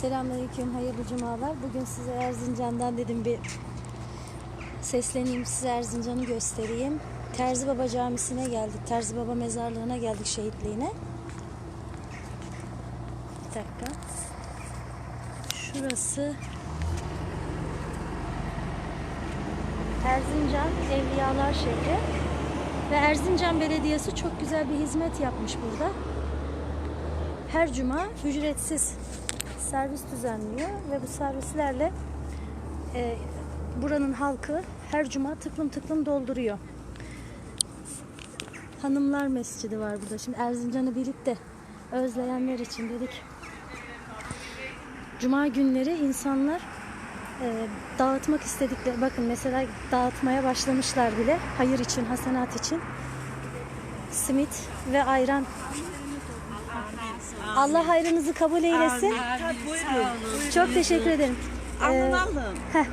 Selamünaleyküm, hayırlı cumalar. Bugün size Erzincan'dan dedim bir sesleneyim, size Erzincan'ı göstereyim. Terzi Baba Camisi'ne geldik. Terzi Baba mezarlığına geldik şehitliğine. Bir dakika. Şurası Erzincan Evliyalar şehri. Ve Erzincan Belediyesi çok güzel bir hizmet yapmış burada. Her cuma ücretsiz servis düzenliyor ve bu servislerle e, buranın halkı her cuma tıklım tıklım dolduruyor. Hanımlar Mescidi var burada. Şimdi Erzincan'ı bilip de özleyenler için dedik. Cuma günleri insanlar e, dağıtmak istedikleri bakın mesela dağıtmaya başlamışlar bile hayır için hasenat için simit ve ayran Allah hayrınızı kabul eylesin. Çok teşekkür ederim. Ee, heh,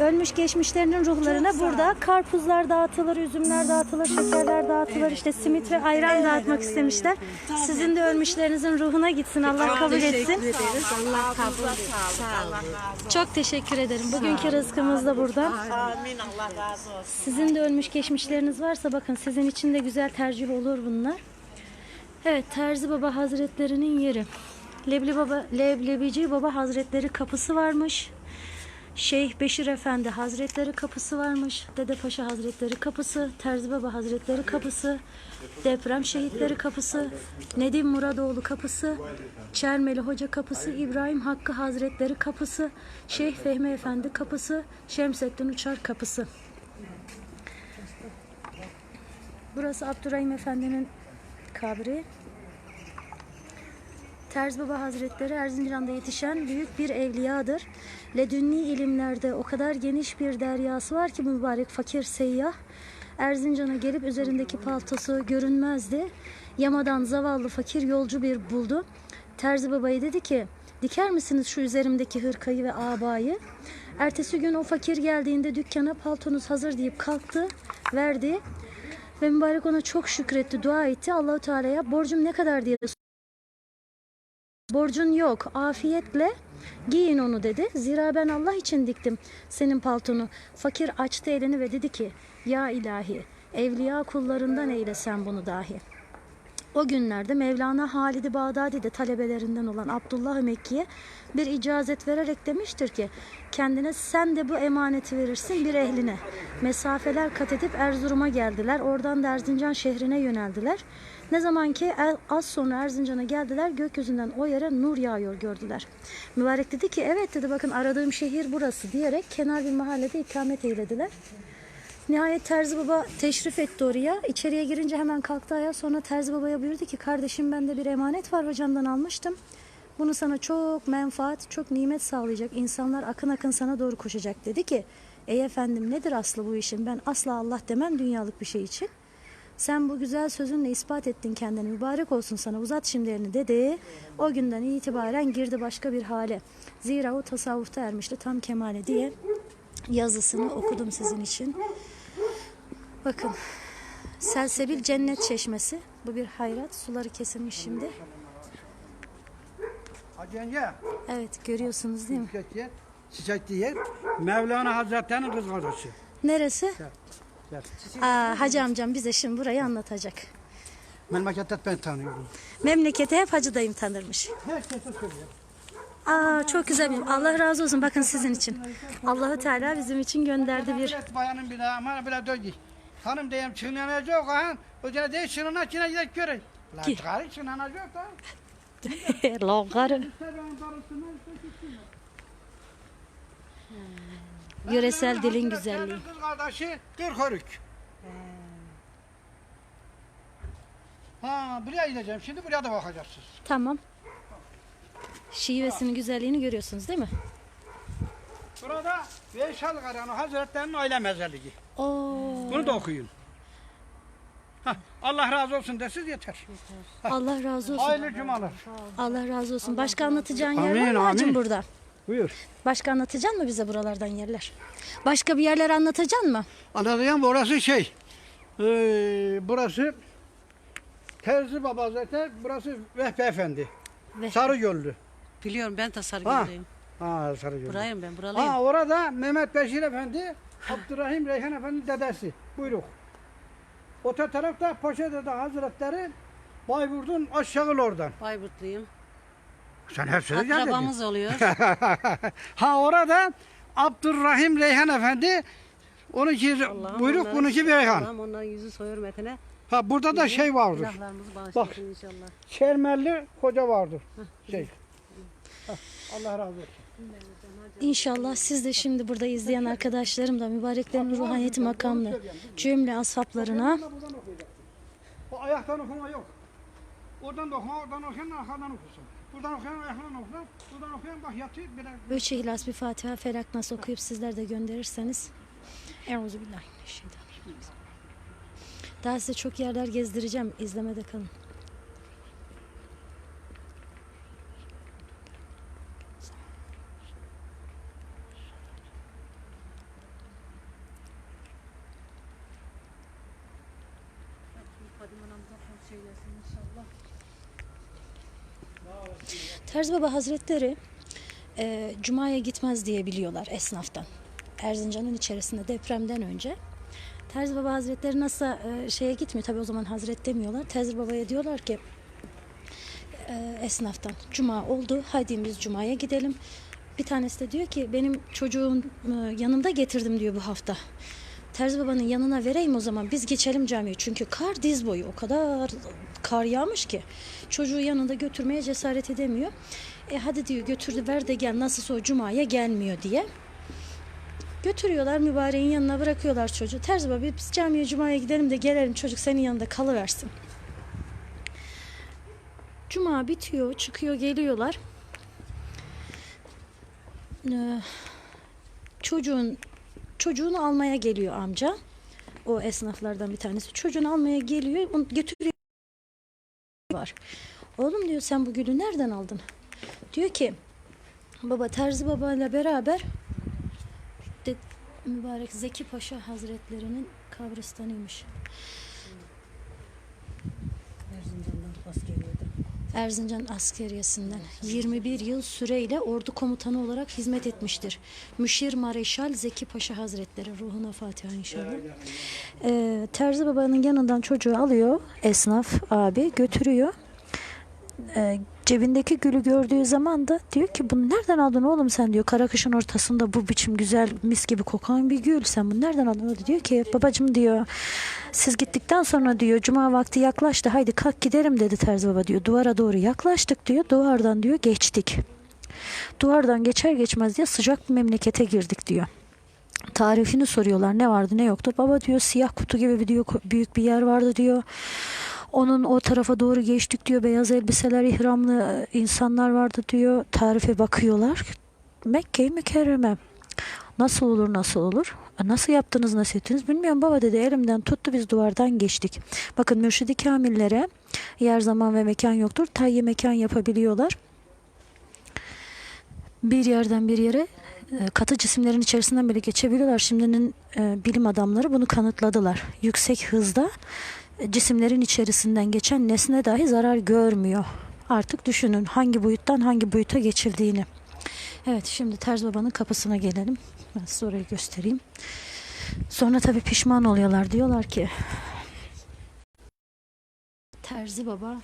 ölmüş geçmişlerinin ruhlarına burada karpuzlar dağıtılır, üzümler dağıtılır, şekerler dağıtılır, işte simit ve ayran dağıtmak istemişler. Sizin de ölmüşlerinizin ruhuna gitsin. Allah kabul etsin. Allah kabul etsin. Sağ olun. Çok teşekkür ederim. Bugünkü rızkımız da buradan. Amin Allah razı olsun. Sizin de ölmüş geçmişleriniz varsa bakın sizin için de güzel tercih olur bunlar. Evet Terzi Baba Hazretlerinin yeri. Lebli Baba, Leblebici Baba Hazretleri kapısı varmış. Şeyh Beşir Efendi Hazretleri kapısı varmış. Dede Paşa Hazretleri kapısı, Terzi Baba Hazretleri kapısı, Deprem Şehitleri kapısı, Nedim Muradoğlu kapısı, Çermeli Hoca kapısı, İbrahim Hakkı Hazretleri kapısı, Şeyh Fehmi Efendi kapısı, Şemsettin Uçar kapısı. Burası Abdurrahim Efendi'nin kabri. Terz Baba Hazretleri Erzincan'da yetişen büyük bir evliyadır. Ledünni ilimlerde o kadar geniş bir deryası var ki mübarek fakir seyyah. Erzincan'a gelip üzerindeki paltosu görünmezdi. Yamadan zavallı fakir yolcu bir buldu. Terzi Baba'ya dedi ki diker misiniz şu üzerimdeki hırkayı ve abayı? Ertesi gün o fakir geldiğinde dükkana paltonuz hazır deyip kalktı, verdi. Ve mübarek ona çok şükretti, dua etti. Allahu Teala'ya borcum ne kadar diye Borcun yok. Afiyetle giyin onu dedi. Zira ben Allah için diktim senin paltonu. Fakir açtı elini ve dedi ki Ya ilahi evliya kullarından eyle sen bunu dahi. O günlerde Mevlana Halid-i Bağdadi de talebelerinden olan Abdullah Mekki'ye bir icazet vererek demiştir ki kendine sen de bu emaneti verirsin bir ehline. Mesafeler kat edip Erzurum'a geldiler. Oradan da Erzincan şehrine yöneldiler. Ne zaman ki az sonra Erzincan'a geldiler gökyüzünden o yere nur yağıyor gördüler. Mübarek dedi ki evet dedi bakın aradığım şehir burası diyerek kenar bir mahallede ikamet eylediler. Nihayet Terzi Baba teşrif etti oraya. İçeriye girince hemen kalktı ayağa. Sonra Terzi Baba'ya buyurdu ki kardeşim bende bir emanet var hocamdan almıştım. Bunu sana çok menfaat, çok nimet sağlayacak. İnsanlar akın akın sana doğru koşacak. Dedi ki ey efendim nedir aslı bu işin? Ben asla Allah demem dünyalık bir şey için. Sen bu güzel sözünle ispat ettin kendini. Mübarek olsun sana uzat şimdi elini dedi. O günden itibaren girdi başka bir hale. Zira o tasavvufta ermişti tam kemale diye yazısını okudum sizin için. Bakın Selsebil cennet çeşmesi. Bu bir hayrat. Suları kesilmiş şimdi. Evet görüyorsunuz değil mi? çiçek yer. Mevlana Hazretleri'nin kız kardeşi. Neresi? Aa, Hacı amcam bize şimdi burayı anlatacak. Memlekette ben tanıyorum. Memleketi hep Hacı dayım tanırmış. Herkese söylüyor. Aa çok güzel bir Allah razı olsun bakın sizin için. Allahu Teala bizim için gönderdi bir bayanın bir daha bile döndü. Hanım diyeyim çınlanacak ha. Öcene değil çınlanak çına gidip göre. Lan Ki- çıkarı çınlanacak da. Seven darısını Yöresel dilin güzelliği. Kız kardeşi Kırkörük. Ha buraya gideceğim. Şimdi buraya da bakacaksınız. Tamam. Şivesinin güzelliğini görüyorsunuz değil mi? Burada Veysel Karanı Hazretleri'nin aile mezarlığı. Oo. Bunu da okuyun. Hah, Allah razı olsun desiniz yeter. Allah razı olsun. Hayırlı cumalar. Allah razı olsun. Başka anlatacağın yer Amin, var mı hacım amin. burada? Buyur. Başka anlatacaksın mı bize buralardan yerler? Başka bir yerler anlatacaksın mı? Anlatacağım orası şey. Ee, burası Terzi Baba zaten burası Vehbi Efendi. Ve Sarı Göllü. Biliyorum ben de Ha. Sarıgöl'deyim. Ha Sarıgöl. Burayım ben buralıyım. Ha orada Mehmet Beşir Efendi, Abdurrahim Reyhan Efendi dedesi. Buyruk. Öte tarafta Paşa Dede Hazretleri Bayburt'un aşağı oradan. Bayburtluyum. Sen hepsini geldin. Akrabamız oluyor. ha orada Abdurrahim Reyhan Efendi onunki Allah'ım buyruk onların- bununki Reyhan. Allah'ım onların yüzü soy hürmetine. Ha burada da şey vardır. Bağışlasın inşallah. Şermerli hoca vardır. Şey. Allah razı olsun. İnşallah siz de şimdi burada izleyen arkadaşlarım da mübareklerin ruhaniyeti makamlı cümle ashaplarına. O ayaktan okuma yok. Oradan da okuma, oradan okuyan arkadan okursun. Buradan okuyan ayaktan okur. Buradan okuyan bak yatıyor. Bir Üç ihlas bir Fatiha Felak Nas okuyup sizler de gönderirseniz Euzubillahimineşşeytanirracim. Daha size çok yerler gezdireceğim. İzlemede kalın. Terzi Baba Hazretleri e, Cuma'ya gitmez diye biliyorlar esnaftan. Erzincan'ın içerisinde depremden önce. Terzi Baba Hazretleri nasıl e, şeye gitmiyor tabii o zaman Hazret demiyorlar. Terzi Baba'ya diyorlar ki e, esnaftan Cuma oldu haydi biz Cuma'ya gidelim. Bir tanesi de diyor ki benim çocuğun e, yanımda getirdim diyor bu hafta. Terzi babanın yanına vereyim o zaman biz geçelim camiye. Çünkü kar diz boyu o kadar kar yağmış ki çocuğu yanında götürmeye cesaret edemiyor. E hadi diyor götürdü ver de gel nasılsa o cumaya gelmiyor diye. Götürüyorlar mübareğin yanına bırakıyorlar çocuğu. Terzi baba biz camiye cumaya gidelim de gelelim çocuk senin yanında kalıversin. Cuma bitiyor çıkıyor geliyorlar. Ee, çocuğun çocuğunu almaya geliyor amca. O esnaflardan bir tanesi. Çocuğunu almaya geliyor, onu götürüyor. Var. Oğlum diyor sen bu gülü nereden aldın? Diyor ki baba Terzi Baba ile beraber de, mübarek Zeki Paşa Hazretlerinin kabristanıymış. Erzincan'dan askeriyede. Erzincan askeriyesinden 21 yıl süreyle ordu komutanı olarak hizmet etmiştir. Müşir Mareşal Zeki Paşa Hazretleri ruhuna Fatiha inşallah. Ee, Terzi babanın yanından çocuğu alıyor esnaf abi götürüyor. Ee, cebindeki gülü gördüğü zaman da diyor ki bunu nereden aldın oğlum sen diyor. Kara kışın ortasında bu biçim güzel mis gibi kokan bir gül sen bunu nereden aldın? O diyor ki babacım diyor siz gittikten sonra diyor cuma vakti yaklaştı haydi kalk gidelim dedi Terzi Baba diyor. Duvara doğru yaklaştık diyor duvardan diyor geçtik. Duvardan geçer geçmez diye sıcak bir memlekete girdik diyor. Tarifini soruyorlar ne vardı ne yoktu. Baba diyor siyah kutu gibi bir diyor büyük bir yer vardı diyor. Onun o tarafa doğru geçtik diyor. Beyaz elbiseler, ihramlı e, insanlar vardı diyor. Tarife bakıyorlar. Mekke-i Mükerreme. Nasıl olur nasıl olur? E, Nasıl yaptınız nasıl ettiniz bilmiyorum baba dedi elimden tuttu biz duvardan geçtik. Bakın mürşidi kamillere yer zaman ve mekan yoktur. Tayyi mekan yapabiliyorlar. Bir yerden bir yere e, katı cisimlerin içerisinden bile geçebiliyorlar. Şimdinin bilim adamları bunu kanıtladılar. Yüksek hızda cisimlerin içerisinden geçen nesne dahi zarar görmüyor. Artık düşünün hangi boyuttan hangi boyuta geçildiğini. Evet şimdi Terz Baba'nın kapısına gelelim. Ben size orayı göstereyim. Sonra tabii pişman oluyorlar. Diyorlar ki Terzi Baba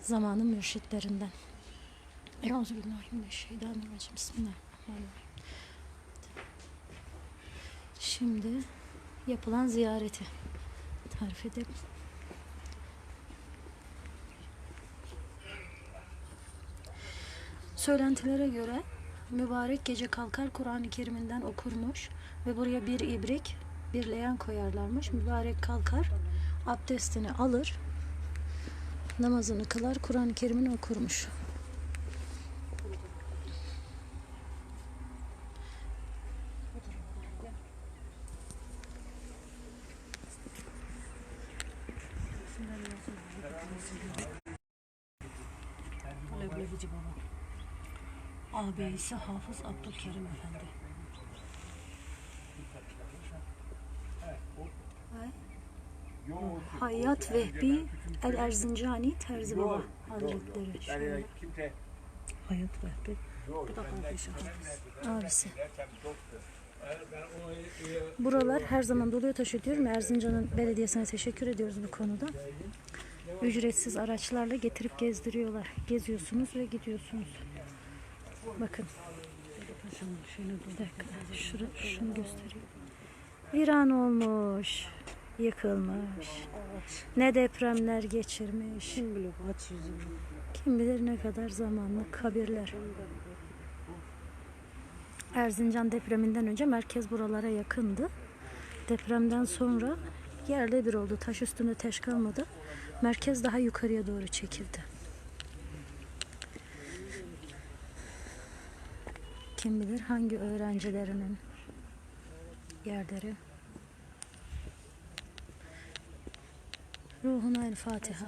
zamanın mürşitlerinden. Euzubillahimineşşeytanirracim. Bismillahirrahmanirrahim. Şimdi yapılan ziyareti tarif edelim. Söylentilere göre mübarek gece kalkar Kur'an-ı Kerim'inden okurmuş ve buraya bir ibrik, bir leğen koyarlarmış. Mübarek kalkar, abdestini alır, namazını kılar, Kur'an-ı Kerim'ini okurmuş. Leblebici baba. Ağabeyisi Hafız Abdülkerim Efendi. Hayat Vehbi El Erzincani Terzi Baba Hazretleri. Şöyle. Hayat rehber. Bu da kardeşim. Abisi. Buralar her zaman doluyor taşıyor diyorum. Erzincan'ın belediyesine teşekkür ediyoruz bu konuda. Ücretsiz araçlarla getirip gezdiriyorlar. Geziyorsunuz ve gidiyorsunuz. Bakın. Dur. Bir dakika. Şura, şunu göstereyim. Viran olmuş. Yıkılmış. Ne depremler geçirmiş. Kim bilir aç yüzünü. Kim bilir ne kadar zamanlı kabirler. Erzincan depreminden önce merkez buralara yakındı. Depremden sonra yerle bir oldu. Taş üstünde taş kalmadı. Merkez daha yukarıya doğru çekildi. Kim bilir hangi öğrencilerinin yerleri. Ruhuna el Fatiha.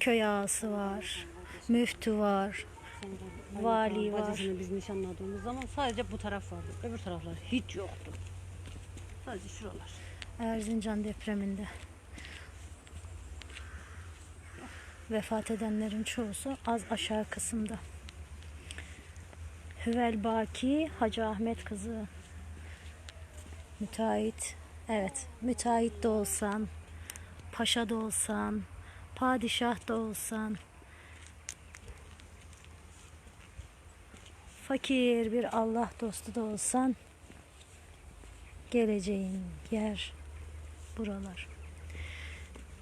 Köy ağası var. Müftü var. Vali var. Bacısını biz nişanladığımız zaman sadece bu taraf vardı. Öbür taraflar hiç yoktu. Sadece şuralar. Erzincan depreminde vefat edenlerin çoğusu az aşağı kısımda. Hüvel Baki Hacı Ahmet kızı müteahhit evet müteahhit de olsan paşa da olsan padişah da olsan fakir bir Allah dostu da olsan geleceğin yer buralar.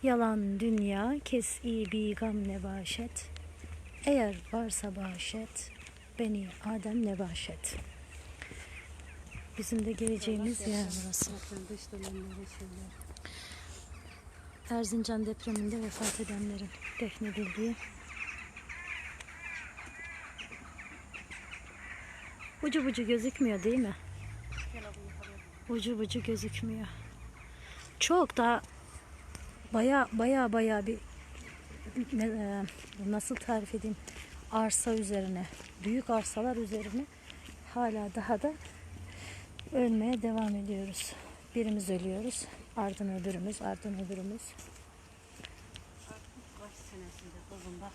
Yalan dünya kes iyi bir gam nebaşet. Eğer varsa bahşet beni Adem nebaşet. Bizim de geleceğimiz yer burası. Erzincan depreminde vefat edenlerin defnedildiği Ucu bucu gözükmüyor değil mi? Ucu bucu gözükmüyor. Çok daha baya baya baya bir e, nasıl tarif edeyim arsa üzerine büyük arsalar üzerine hala daha da ölmeye devam ediyoruz. Birimiz ölüyoruz. Ardın öbürümüz, ardın öbürümüz. Kaç senesinde kızım bak.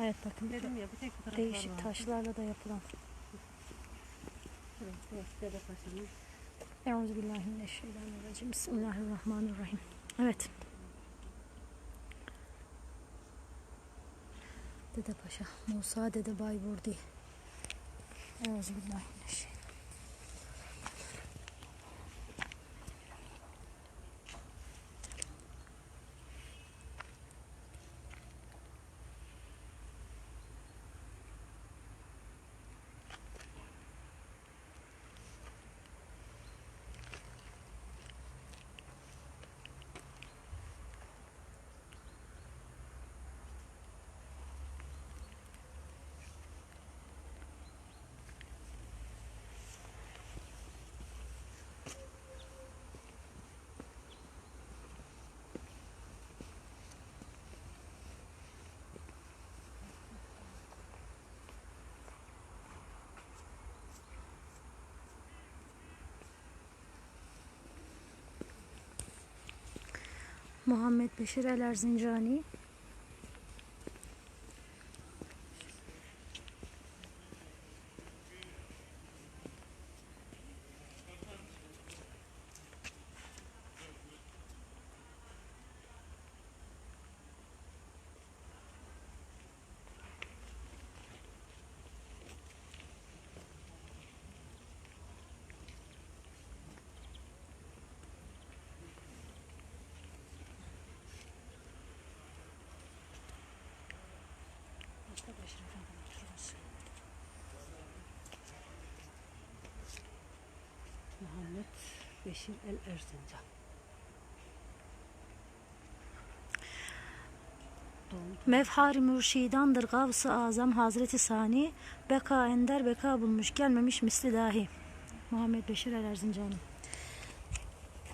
Evet bakın Dedim ya bir tek değişik var. taşlarla da yapılan. Euzubillahimineşşeytanirracim. Bismillahirrahmanirrahim. Evet. Dede Paşa, Musa Dede Bayburdi. Euzubillahimineşşeytanirracim. Muhammed Beşir El Erzincani. Muhammed Beşir El Erzincan. Doğum Mevhar-ı mürşidandır gavs-ı azam Hazreti Sani. Beka ender beka bulmuş gelmemiş misli dahi. Muhammed Beşir El Erzincanı.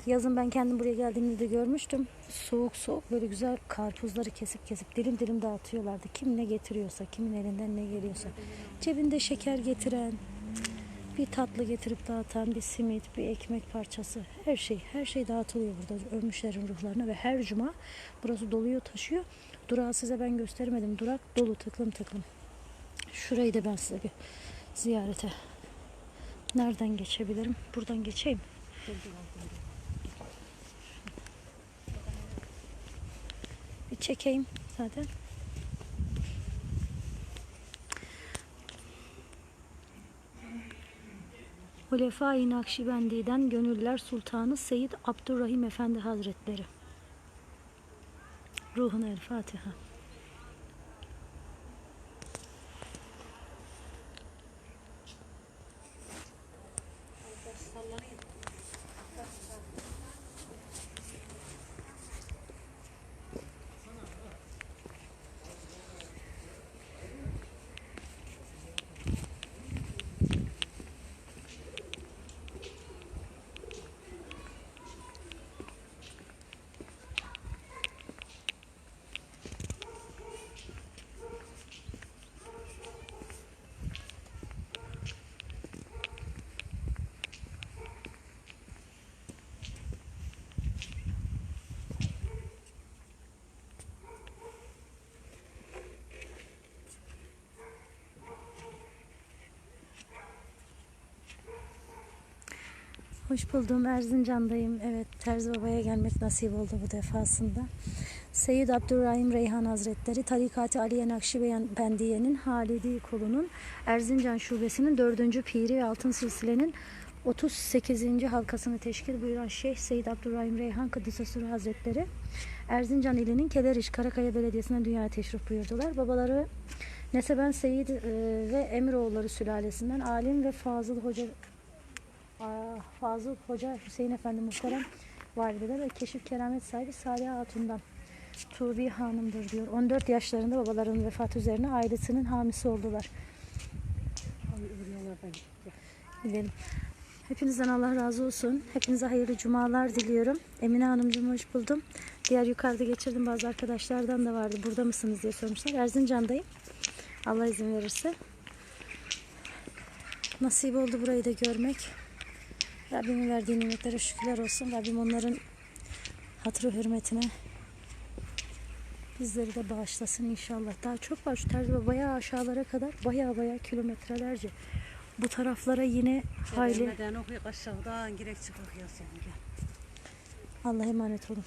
Yazın ben kendim buraya geldiğimde de görmüştüm. Soğuk soğuk böyle güzel karpuzları kesip kesip dilim dilim dağıtıyorlardı. Kim ne getiriyorsa, kimin elinden ne geliyorsa. Cebinde şeker getiren, Bir tatlı getirip dağıtan, bir simit, bir ekmek parçası. Her şey, her şey dağıtılıyor burada ölmüşlerin ruhlarına ve her cuma burası doluyor taşıyor. Durağı size ben göstermedim. Durak dolu tıklım tıklım. Şurayı da ben size bir ziyarete. Nereden geçebilirim? Buradan geçeyim. Bir çekeyim zaten. Hulefai Nakşibendi'den Gönüller Sultanı Seyyid Abdurrahim Efendi Hazretleri. Ruhuna el Fatiha. Hoş buldum. Erzincan'dayım. Evet, Terzi Baba'ya gelmek nasip oldu bu defasında. Seyyid Abdurrahim Reyhan Hazretleri Tarikat-ı Aliye Nakşibendiye'nin Halidi kolunun Erzincan şubesinin 4. piri ve altın silsilenin 38. halkasını teşkil buyuran Şeyh Seyyid Abdurrahim Reyhan Sürü Hazretleri Erzincan ilinin Keleriş Karakaya Belediyesi'ne dünyaya teşrif buyurdular. Babaları Neseben Seyyid e, ve Emiroğulları sülalesinden alim ve fazıl hoca Fazıl Hoca Hüseyin Efendi Muhterem valideler ve keşif keramet sahibi Salih Hatun'dan Tuğbi Hanım'dır diyor. 14 yaşlarında babalarının vefatı üzerine ailesinin hamisi oldular. Bilelim. Hepinizden Allah razı olsun. Hepinize hayırlı cumalar diliyorum. Emine Hanımcığım hoş buldum. Diğer yukarıda geçirdim bazı arkadaşlardan da vardı. Burada mısınız diye sormuşlar. Erzincan'dayım. Allah izin verirse. Nasip oldu burayı da görmek. Rabbimin verdiği nimetlere şükürler olsun. Rabbim onların hatırı hürmetine bizleri de bağışlasın inşallah. Daha çok var şu tarzda bayağı aşağılara kadar bayağı bayağı kilometrelerce. Bu taraflara yine hayli Gelmeden okuyor aşağıdan girek çıkık ya gel. Allah'a emanet olun.